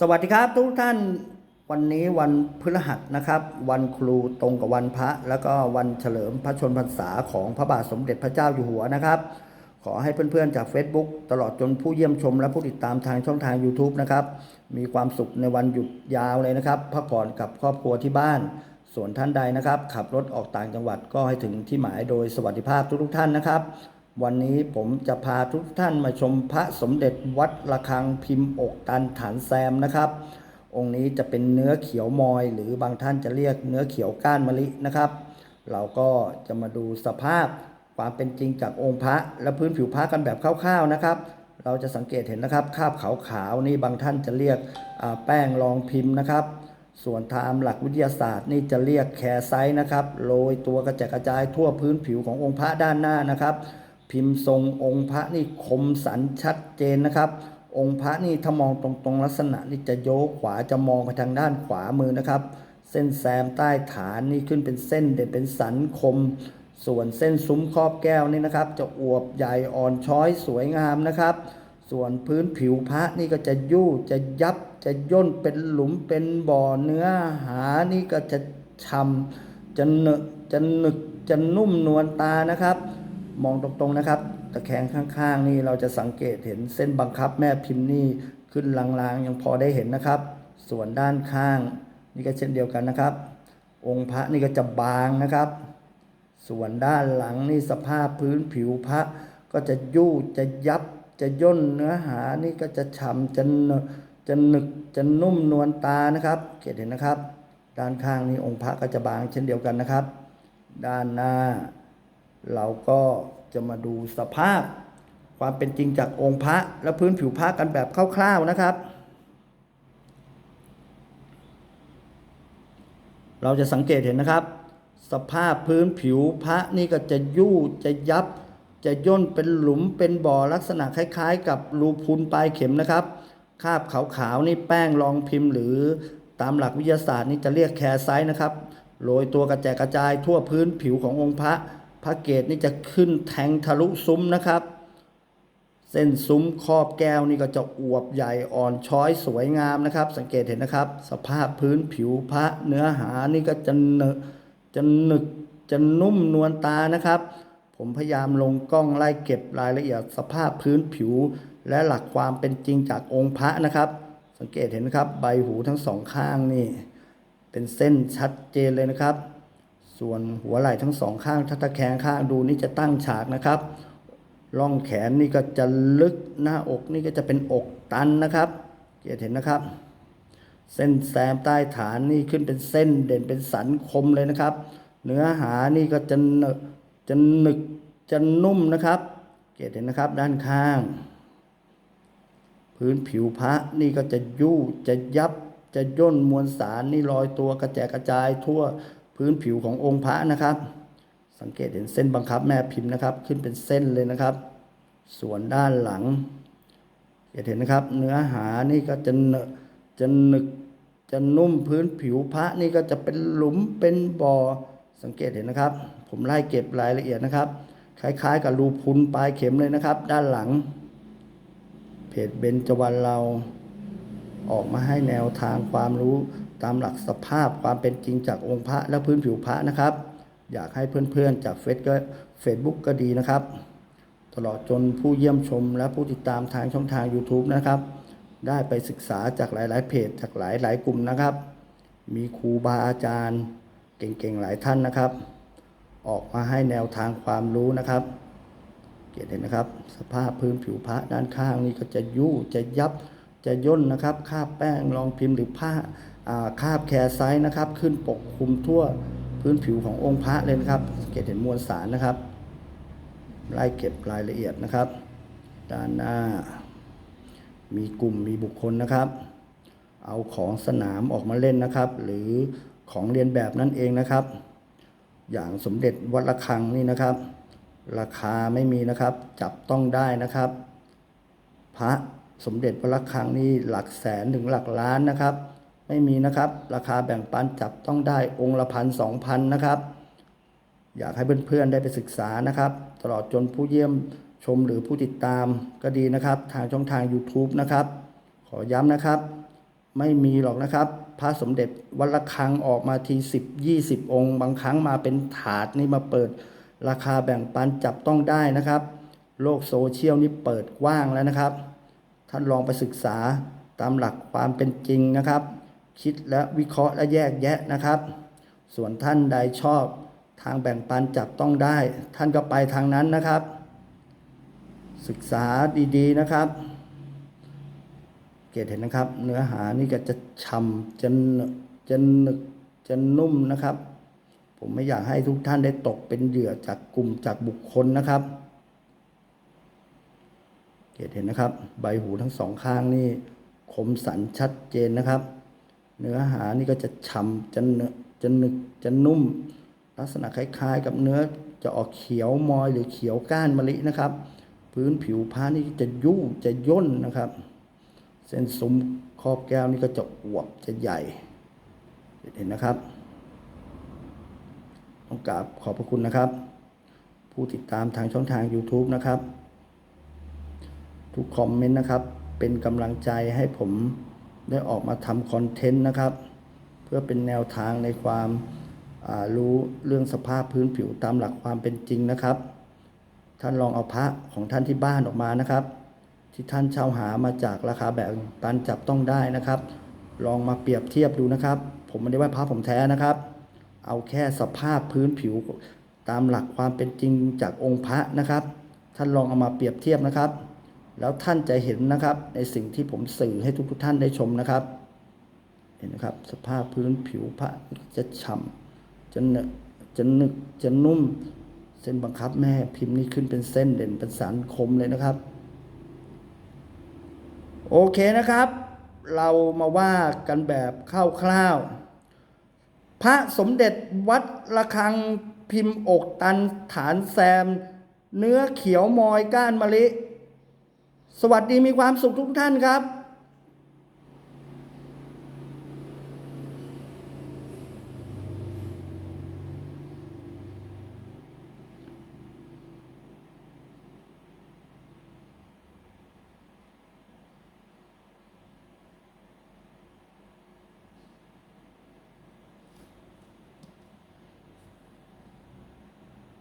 สวัสดีครับทุกท่านวันนี้วันพฤหัสนะครับ วันครูตรงกับวันพระ แล้วก็วันเฉลิมพระชนพรรษาของพระบาทสมเด็จพระเจ้าอยู่หัวนะครับ ขอให้เพื่อนๆจาก Facebook ตลอดจนผู้เยี่ยมชมและผู้ติดตามทางช่องทาง YouTube นะครับ มีความสุขในวันหยุดยาวเลยนะครับพักผ่อนกับครอบครัวที่บ้าน ส่วนท่านใดนะครับ ขับรถออกต่างจังหวัดก็ให้ถึงที่หมายโดยสวัสดิภาพทุกๆท่านนะครับ วันนี้ผมจะพาทุกท่านมาชมพระสมเด็จวัดระฆังพิมพ์อกตันฐานแซมนะครับ องค์นี้จะเป็นเนื้อเขียวมอย หรือบางท่านจะเรียกเนื้อเขียวก้านมะลินะครับ เราก็จะมาดูสภาพความเป็นจริงจากองค์พระและพื้นผิวพระกันแบบคร่าวๆนะครับ เราจะสังเกตเห็นนะครับคาบขาวๆนี่บางท่านจะเรียกแป้งรองพิมพ์นะครับ ส่วนตามหลักวิทยาศาสตร์นี่จะเรียกแคร์ไซส์นะครับโรยตัวกระจายกระจายทั่วพื้นผิวขององค์พระด้านหน้านะครับ พิมพ์ทรงองค์พระนี่คมสันชัดเจนนะครับ องค์พระนี่ถ้ามองตรงๆลักษณะนี่จะโยกขวาจะมองไปทางด้านขวามือนะครับ เส้นแซมใต้ฐานนี่ขึ้นเป็นเส้นเด่นเป็นสันคม ส่วนเส้นซุ้มครอบแก้วนี่นะครับ จะอวบใหญ่อ่อนช้อยสวยงามนะครับ ส่วนพื้นผิวพระนี่ก็จะยู่จะยับจะย่นเป็นหลุมเป็นบ่อเนื้อหานี่ก็จะช่ำจะเนะจะหนึกจะนุ่มนวลตานะครับ มองตรงๆนะครับ ตะแคงข้างๆ นี่เราจะสังเกตเห็นเส้นบังคับแม่พิมพ์นี่ขึ้นลางๆ ยังพอได้เห็นนะครับ ส่วนด้านข้างนี่ก็เช่นเดียวกันนะครับ องค์พระนี่ก็จะบางนะครับ ส่วนด้านหลังนี่สภาพพื้นผิวพระก็จะยู่จะยับจะย่นเนื้อหานี่ก็จะฉ่ำจะเนอะจะหนึกจะนุ่มนวลตานะครับเกตเห็นนะครับ ด้านข้างนี่องค์พระก็จะบางเช่นเดียวกันนะครับ ด้านหน้า เราก็จะมาดูสภาพความเป็นจริงจากองค์พระและพื้นผิวพระกันแบบคร่าวๆนะครับ เราจะสังเกตเห็นนะครับ สภาพพื้นผิวพระนี่ก็จะยู่จะยับ จะย่นเป็นหลุมเป็นบ่อลักษณะคล้าย ๆ กับรูพุนปลายเข็มนะครับ คาบขาวๆนี่แป้งรองพิมพ์ หรือตามหลักวิทยาศาสตร์นี่จะเรียกแคร์ไซส์นะครับโรยตัวกระแจกกระจายทั่วพื้นผิวขององค์พระ พระเกศนี่จะขึ้นแทงทะลุซุ้มนะครับ เส้นซุ้มครอบแก้วนี่ก็จะอวบใหญ่อ่อนช้อยสวยงามนะครับ สังเกตเห็นนะครับ สภาพพื้นผิวพระเนื้อหานี่ก็จะเนอจะหนึกจะนุ่มนวลตานะครับ ผมพยายามลงกล้องไล่เก็บรายละเอียดสภาพพื้นผิว และหลักความเป็นจริงจากองค์พระนะครับ สังเกตเห็นนะครับ ใบหูทั้งสองข้างนี่ เป็นเส้นชัดเจนเลยนะครับ ส่วนหัวไหล่ทั้งสองข้างถ้าตะแคงข้างดูนี่จะตั้งฉากนะครับร่องแขนนี่ก็จะลึกหน้าอกนี่ก็จะเป็นอกตันนะครับเกียรติเห็นนะครับ เส้นแซมใต้ฐานนี่ขึ้นเป็นเส้นเด่นเป็นสันคมเลยนะครับ เนื้อหานี่ก็จะจะหนึกจะนุ่มนะครับ เกียรติเห็นนะครับด้านข้าง พื้นผิวพระนี่ก็จะยู่จะยับจะย่นมวลสารนี่ลอยตัวกระแจกกระจายทั่ว พื้นผิวขององค์พระนะครับ สังเกตเห็นเส้นบังคับแม่พิมพ์นะครับ ขึ้นเป็นเส้นเลยนะครับ ส่วนด้านหลังเห็นนะครับ เนื้อหานี่ก็จะเนอะจะหนึกจะนุ่มพื้นผิวพระนี่ก็จะเป็นหลุมเป็นบ่อสังเกตเห็นนะครับ ผมไล่เก็บรายละเอียดนะครับ คล้ายๆ กับรูพุนปลายเข็มเลยนะครับ ด้านหลัง เพจเบญจวรรณเราออกมาให้แนวทางความรู้ ตามหลักสภาพความเป็นจริงจากองค์พระและพื้นผิวพระนะครับ อยากให้เพื่อนๆ จากเฟซก็เฟซบุ๊กก็ดีนะครับ ตลอดจนผู้เยี่ยมชมและผู้ติดตามทางช่องทาง YouTube นะครับ ได้ไปศึกษาจากหลายๆเพจจากหลายๆกลุ่มนะครับ มีครูบาอาจารย์ เก่งๆหลายท่านนะครับ ออกมาให้แนวทางความรู้นะครับเกียรติเห็นนะครับ สภาพพื้นผิวพระด้านข้างนี่ก็จะยู่จะยับจะย่นนะครับคราบแป้งรองพิมพ์หรือผ้า คาบแคร์ไซส์นะครับ ขึ้นปกคลุมทั่วพื้นผิวขององค์พระเลยนะครับเกตเห็นมวลสารนะครับไล่เก็บรายละเอียดนะครับ ด้านหน้า มีกลุ่มมีบุคคลนะครับ เอาของสนามออกมาเล่นนะครับ หรือของเรียนแบบนั่นเองนะครับ อย่างสมเด็จวัดระฆังนี่นะครับ ราคาไม่มีนะครับ จับต้องได้นะครับ พระสมเด็จพระระฆังนี่หลักแสนถึงหลักล้านนะครับ ไม่มีนะครับ ราคาแบ่งปันจับต้องได้องค์ละพันสองพันนะครับ อยากให้เพื่อนๆได้ไปศึกษานะครับ ตลอดจนผู้เยี่ยมชมหรือผู้ติดตามก็ดีนะครับ ทางช่องทาง YouTube นะครับ ขอย้ำนะครับ ไม่มีหรอกนะครับ พระสมเด็จวัดระฆังออกมาทีสิบยี่สิบองค์ บางครั้งมาเป็นถาดนี่มาเปิด ราคาแบ่งปันจับต้องได้นะครับ โลกโซเชียลนี่เปิดกว้างแล้วนะครับ ท่านลองไปศึกษาตามหลักความเป็นจริงนะครับ คิดและวิเคราะห์และแยกแยะนะครับ ส่วนท่านใดชอบทางแบ่งปันจับต้องได้ ท่านก็ไปทางนั้นนะครับ ศึกษาดีๆนะครับ เกตเห็นนะครับ เนื้อหานี่ก็จะช่ำจะจะหนึกจะนุ่มนะครับ ผมไม่อยากให้ทุกท่านได้ตกเป็นเหยื่อจากกลุ่มจากบุคคลนะครับ เกตเห็นนะครับ ใบหูทั้งสองข้างนี่คมสันชัดเจนนะครับ เนื้อหานี่ก็จะฉ่ำจะเนอจะหนึกจะนุ่ม ลักษณะคล้ายๆ กับเนื้อจะออกเขียวมอยหรือเขียวก้านมะลินะครับ พื้นผิวผ้านี่จะยุ่จะย่นนะครับ เส้นซุ้มครอบแก้วนี่ก็จะอวบจะใหญ่เห็นนะครับต้องกราบขอบพระคุณนะครับ ผู้ติดตามทางช่องทาง YouTube นะครับ ทุกคอมเมนต์นะครับ เป็นกำลังใจให้ผม ได้ออกมาทำคอนเทนต์นะครับ เพื่อเป็นแนวทางในความารู้เรื่องสภาพพื้นผิวตามหลักความเป็นจริงนะครับ ท่านลองเอาพระของท่านที่บ้านออกมานะครับ ที่ท่านเช่าหามาจากราคาแบบปันจับต้องได้นะครับ ลองมาเปรียบเทียบดูนะครับ ผมไม่ได้ว่าพระผมแท้นะครับ เอาแค่สภาพพื้นผิวตามหลักความเป็นจริงจากองค์พระนะครับ ท่านลองเอามาเปรียบเทียบนะครับ แล้วท่านจะเห็นนะครับ ในสิ่งที่ผมสื่อให้ทุกๆท่านได้ชมนะครับ เห็นนะครับ สภาพพื้นผิวพระจะฉ่ำจะเนอะจะหนึกจะนุ่ม เส้นบังคับแม่พิมพ์นี่ขึ้นเป็นเส้นเด่นเป็นสารคมเลยนะครับ โอเคนะครับ เรามาว่ากันแบบคร่าวๆพระสมเด็จวัดระฆังพิมพ์อกตันฐานแซม เนื้อเขียวมอยก้านมะลิ สวัสดีมีความสุขทุกท่านครับ